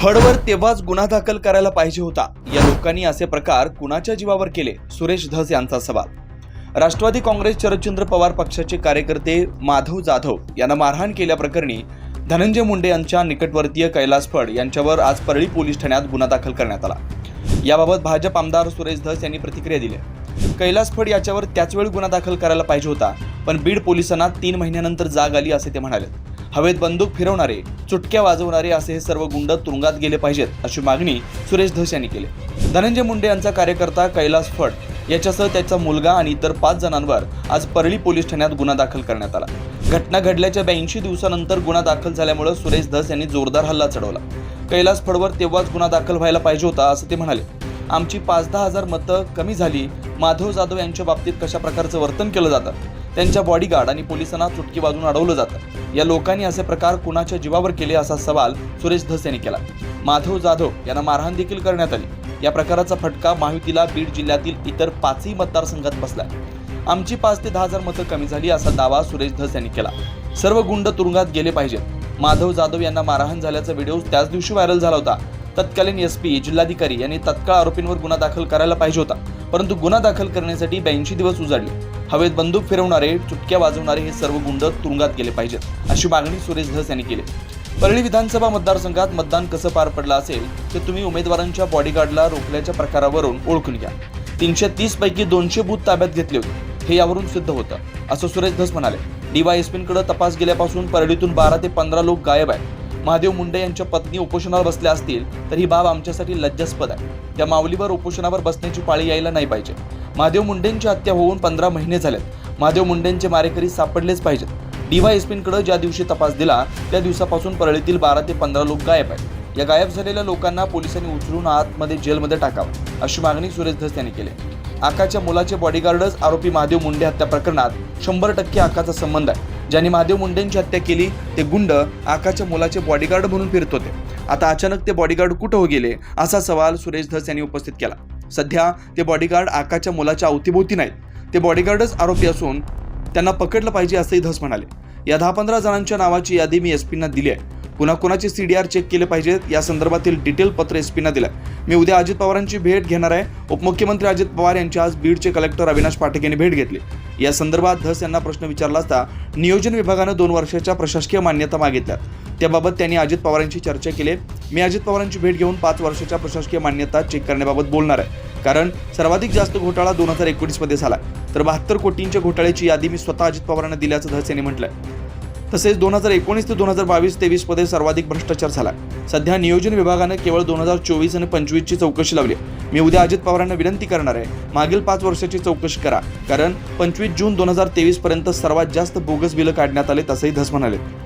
फडवर तेव्हाच गुन्हा दाखल करायला पाहिजे होता. या लोकांनी असे प्रकार कुणाच्या जीवावर केले? सुरेश धस यांचा सवाल. राष्ट्रवादी काँग्रेस शरदचंद्र पवार पक्षाचे कार्यकर्ते माधव जाधव यांना मारहाण केल्याप्रकरणी धनंजय मुंडे यांच्या निकटवर्तीय कैलास फड यांच्यावर आज परळी पोलीस ठाण्यात गुन्हा दाखल करण्यात आला. याबाबत भाजप आमदार सुरेश धस यांनी प्रतिक्रिया दिली. कैलास फड याच्यावर त्याच वेळी गुन्हा दाखल करायला पाहिजे होता पण बीड पोलिसांना तीन महिन्यानंतर जाग आली असे ते म्हणाले. हवेत बंदूक फिरवणारे चुटक्या वाजवणारे असे हे सर्व गुंड तुरुंगात गेले पाहिजेत अशी मागणी सुरेश धस यांनी केली. धनंजय मुंडे यांचा कार्यकर्ता कैलास फड याच्यासह त्याचा मुलगा आणि इतर पाच जणांवर आज परळी पोलीस ठाण्यात गुन्हा दाखल करण्यात आला. घटना घडल्याच्या ब्याऐंशी दिवसानंतर गुन्हा दाखल झाल्यामुळे सुरेश धस यांनी जोरदार हल्ला चढवला. कैलास फडवर तेव्हाच गुन्हा दाखल व्हायला पाहिजे होता असं ते म्हणाले. आमची पाच दहा हजार मतं कमी झाली माधव जाधव यांच्या बाबतीत कशा प्रकारचं वर्तन केलं जातं? त्यांच्या बॉडीगार्ड आणि पोलिसांना चुटकी वाजून अडवलं जातं. या लोकांनी असे प्रकार कुणाच्या जीवावर केले असा सवाल सुरेश धस यांनी केला. माधव जाधव यांना मारहाण देखील करण्यात आली. या प्रकाराचा फटका महायुतीला बीड जिल्ह्यातील इतर पाचही मतदारसंघात बसला. आमची पाच ते दहा हजार मतं कमी झाली असा दावा सुरेश धस यांनी केला. सर्व गुंड तुरुंगात गेले पाहिजेत. माधव जाधव यांना मारहाण झाल्याचा व्हिडिओ त्याच दिवशी व्हायरल झाला होता. तत्कालीन एस पी जिल्हाधिकारी यांनी तत्काळ आरोपींवर गुन्हा दाखल करायला पाहिजे होता. परंतु गुन्हा दाखल करण्यासाठी ब्याऐंशी दिवस उजाडले. हवेत बंदूक फिरवणारे चुटक्या वाजवणारे हे सर्व गुंड तुरुंगात गेले पाहिजेत अशी मागणी सुरेश धस यांनी केली. परळी विधानसभा मतदारसंघात मतदान कसं पार पडलं असेल ते तुम्ही उमेदवारांच्या बॉडीगार्डला रोखल्याच्या प्रकारावरून ओळखून घ्या. तीनशे तीस पैकी दोनशे बूथ ताब्यात घेतले होते. हे यावरून सिद्ध होतं असं सुरेश धस म्हणाले. डीवायएसपींकडे तपास गेल्यापासून परळीतून बारा ते पंधरा लोक गायब आहेत. महादेव मुंडे यांच्या पत्नी उपोषणावर बसल्या असतील तर ही बाब आमच्यासाठी लज्जास्पद आहे. त्या माऊलीवर उपोषणावर बसण्याची पाळी यायला नाही पाहिजे. महादेव मुंडेंची हत्या होऊन पंधरा महिने झालेत. महादेव मुंडेंचे मारेकरी सापडलेच पाहिजेत. डीवायएसपींकडे ज्या दिवशी तपास दिला त्या दिवसापासून परळीतील बारा ते पंधरा लोक गायब आहेत. या गायब झालेल्या लोकांना पोलिसांनी उचलून आतमध्ये जेलमध्ये टाकावं अशी मागणी सुरेश धस यांनी केली. आकाच्या मुलाचे बॉडीगार्डच आरोपी महादेव मुंडे हत्या प्रकरणात शंभर टक्के आकाचा संबंध आहे. ज्यांनी महादेव मुंडेंची हत्या केली ते गुंड आकाच्या मुलाचे बॉडीगार्ड म्हणून फिरत होते. आता अचानक ते बॉडीगार्ड कुठं हो गेले असा सवाल सुरेश धस यांनी उपस्थित केला. सध्या ते बॉडीगार्ड आकाच्या मुलाच्या अवतीभोवती नाहीत. ते बॉडीगार्डच आरोपी असून त्यांना पकडलं पाहिजे असंही धस म्हणाले. या दहा पंधरा जणांच्या नावाची यादी मी एस पीना दिली आहे. पुन्हा कोणाचे आर चेक केले पाहिजेत या संदर्भातील डिटेल पत्र एसपींना दिलं मी उद्या अजित पवारांची भेट घेणार आहे. उपमुख्यमंत्री अजित पवार यांची आज बीडचे कलेक्टर अविनाश पाठक यांनी भेट घेतली. या संदर्भात धस यांना प्रश्न विचारला असता नियोजन विभागानं दोन वर्षाच्या प्रशासकीय मान्यता मागितल्या त्याबाबत त्यांनी अजित पवारांची चर्चा केली. मी अजित पवारांची भेट घेऊन पाच वर्षाच्या प्रशासकीय मान्यता चेक करण्याबाबत बोलणार आहे. कारण सर्वाधिक जास्त घोटाळा दोन हजार एकोणीसमध्ये झाला. तर बहात्तर कोटींच्या घोटाळ्याची यादी मी स्वतः अजित पवारांना दिल्याचं धस यांनी आहे तसेच दोन हजार एकोणीस ते दोन हजार बावीस तेवीसमध्ये सर्वाधिक भ्रष्टाचार झाला. सध्या नियोजन विभागानं केवळ दोन हजार चोवीस आणि पंचवीसची चौकशी लावली मी उद्या अजित पवारांना विनंती करणार आहे मागील पाच वर्षाची चौकशी करा कारण पंचवीस जून दोन हजार तेवीस पर्यंत सर्वात जास्त बोगस बिलं काढण्यात आले तसंही धस म्हणाले.